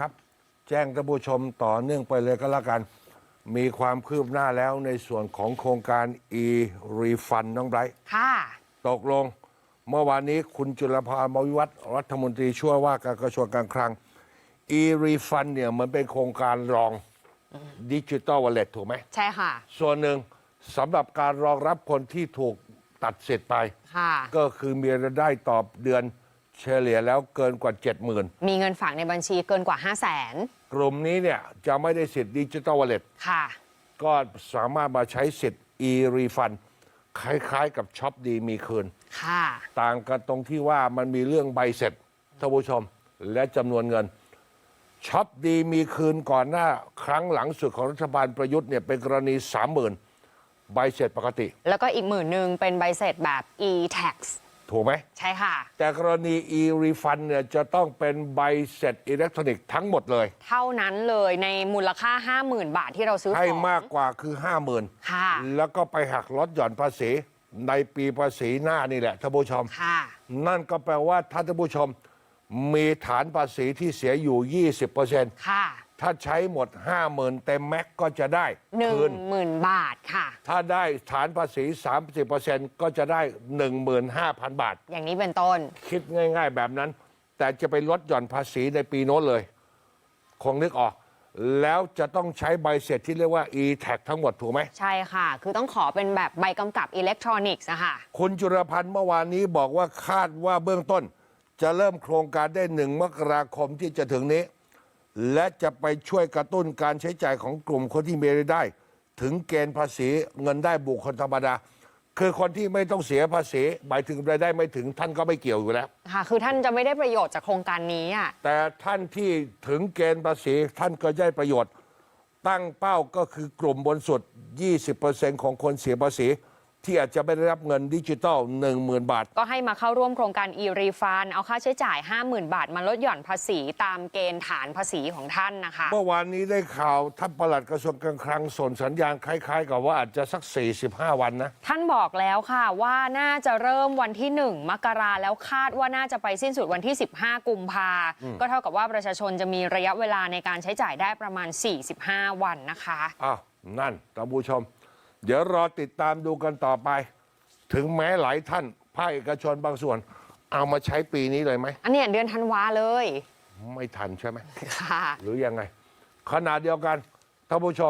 ครับแจ้งท่านผู้ชมต่อเนื่องไปเลยก็แล้วกัน มีความคืบหน้าแล้วในส่วนของโครงการ e-refund น้องไบรท์ค่ะ ตกลง เมื่อวานนี้คุณจุลภามวิวัฒน์รัฐมนตรีช่วยว่าการกระทรวงการคลัง e-refund เนี่ยมันเป็นโครงการรองดิจิ t a l ว a l เล็ตถูกไหม ใช่ค่ะ ส่วนหนึ่งสำหรับการรองรับคนที่ถูกตัดสิทธิ์ไป ค่ะ ก็คือมีรายได้ต่อเดือน เฉลี่ยแล้วเกินกว่า 70,000 มีเงินฝากในบัญชีเกินกว่า 5 0 0แสนกลุ่มนี้เนี่ยจะไม่ได้สิทธิ์ดิจิ t a l ว a l เล็ตค่ะ ก็สามารถมาใช้สิทธิ์ e-refund คล้ายๆ กับช็อปดีมีคืน ค่ะ ต่างกันตรงที่ว่ามันมีเรื่องใบเสร็จท่านผู้ชม และจำนวนเงินช็อปดีมีคืนก่อนหน้า ครั้งหลังสุดของรัฐบาลประยุทธ์เนี่ยเป็นกรณี 30,000 ใบเสร็จปกติ แล้วก็อีกหมื่นหนึ่งเป็นใบเสร็จแบบ e-tax ถูกไหม ใช่ค่ะ แต่กรณี e-refund เนี่ยจะต้องเป็นใบเสร็จอิเล็กทรอนิกส์ทั้งหมดเลย เท่านั้นเลยในมูลค่า 50,000 บาทที่เราซื้อให้ของมากกว่าคือ 50,000 ค่ะ แล้วก็ไปหักลดหย่อนภาษีในปีภาษีหน้านี่แหละท่านผู้ชม ค่ะ นั่นก็แปลว่าถ้าท่านผู้ชม มีฐานภาษีที่เสียอยู่ 20%ค่ะ ถ้าใช้หมด 50,000 เต็มแม็กก็จะได้หนึ่งคืน หมื่นบาทค่ะ ถ้าได้ฐานภาษี 30%ก็จะได้ 15,000 บาท อย่างนี้เป็นต้น คิดง่าย ๆ แบบนั้น แต่จะไปลดหย่อนภาษีในปีโน้นเลย คงนึกออก แล้วจะต้องใช้ใบเสร็จที่เรียกว่า e-tax ทั้งหมดถูกไหม ใช่ค่ะ คือต้องขอเป็นแบบใบกำกับอิเล็กทรอนิกส์อะค่ะ คุณจุรพันธ์เมื่อวานนี้บอกว่าคาดว่าเบื้องต้น จะเริ่มโครงการได้หนึ่งมกราคมที่จะถึงนี้ และจะไปช่วยกระตุ้นการใช้จ่ายของกลุ่มคนที่มีรายได้ ถึงเกณฑ์ภาษีเงินได้บุคคลธรรมดา คือคนที่ไม่ต้องเสียภาษีหมายถึงรายได้ไม่ถึงท่านก็ไม่เกี่ยวอยู่แล้ว ค่ะ คือท่านจะไม่ได้ประโยชน์จากโครงการนี้อะแต่ท่านที่ถึงเกณฑ์ภาษีท่านก็ได้ประโยชน์ ตั้งเป้าก็คือกลุ่มบนสุด 20%ของคนเสียภาษี ที่อาจจะไม่ได้รับเงินดิจิตอล10,000 บาท ก็ให้มาเข้าร่วมโครงการ e-refund เอาค่าใช้จ่าย 50,000 บาท มาลดหย่อนภาษีตามเกณฑ์ฐานภาษีของท่านนะคะ เมื่อวานนี้ได้ข่าวท่านปลัดกระทรวงการคลังส่งสัญญาณคล้ายๆ กับว่าอาจจะสัก 45 วันนะ ท่านบอกแล้วค่ะว่าน่าจะเริ่มวันที่ 1 มกราแล้วคาดว่าน่าจะไปสิ้นสุดวันที่ 15 กุมภาก็เท่ากับว่าประชาชนจะมีระยะเวลาในการใช้จ่ายได้ประมาณ 45 วันนะคะอ้าวนั่นท่านผู้ชม เดี๋ยวรอติดตามดูกันต่อไป ถึงแม้หลายท่านภาคเอกชนบางส่วน เอามาใช้ปีนี้เลยไหม อันเนี้ยเดือนธันวาเลย ไม่ทันใช่ไหม ค่ะ หรือยังไงขนาดเดียวกันท่านผู้ชม